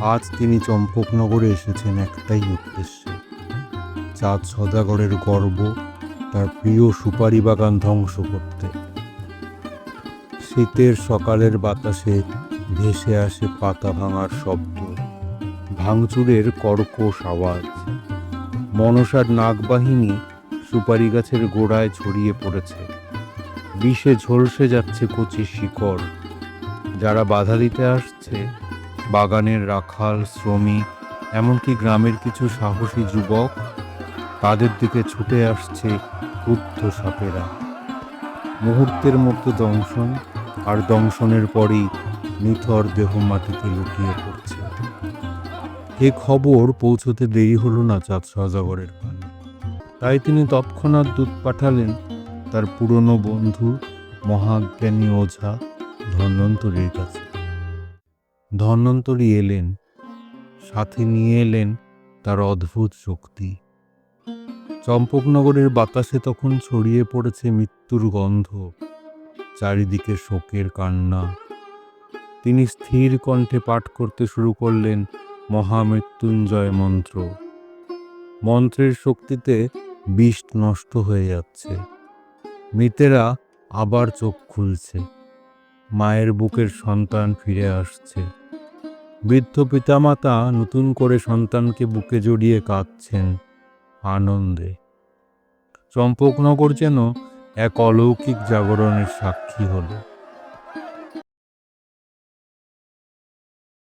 আজ তিনি চম্পকনগরে এসেছেন একটাই উদ্দেশ্যে। চাঁদ সদাগরের গর্ব তার প্রিয় সুপারি বাগান ধ্বংস করতে। শীতের সকালের বাতাসে ভেসে আসে পাতা ভাঙার শব্দ, ভাঙচুরের কর্কশ আওয়াজ। মনসার নাগবাহিনী সুপারি গাছের গোড়ায় ছড়িয়ে পড়েছে। বিষে ঝলসে যাচ্ছে কচি শিকড়, যারা বাধা দিতে আসছে বাগানের রাখাল শ্রমিক এমনকি গ্রামের কিছু সাহসী যুবক, তাদের দিকে ছুটে আসছে ক্রুদ্ধ সাপেরা। মুহূর্তের মধ্যে দংশন, আর দংশনের পরেই নিথর দেহ মাটিতে লুকিয়ে পড়ছে। এ খবর পৌঁছতে দেরি হলো না চাঁদ সজাগরের পানে তাই তিনি তৎক্ষণাৎ দূত পাঠালেন তার পুরনো বন্ধু, মহাজ্ঞানী ওঝা ধন্বন্তরীর কাছে। ধন্বন্তরী এলেন, সাথে নিয়ে এলেন তার অদ্ভুত শক্তি। চম্পকনগরের বাতাসে তখন ছড়িয়ে পড়েছে মৃত্যুর গন্ধ, চারিদিকে শোকের কান্না। তিনি স্থির কণ্ঠে পাঠ করতে শুরু করলেন মহামৃত্যুঞ্জয় মন্ত্র। মন্ত্রের শক্তিতে বিষ নষ্ট হয়ে যাচ্ছে। মৃতেরা আবার চোখ খুলছে। মায়ের বুকের সন্তান ফিরে আসছে। বৃদ্ধ পিতামাতা নতুন করে সন্তানকে বুকে জড়িয়ে কাঁদছেন আনন্দে। চম্পকনগর যেন এক অলৌকিক জাগরণের সাক্ষী হলো।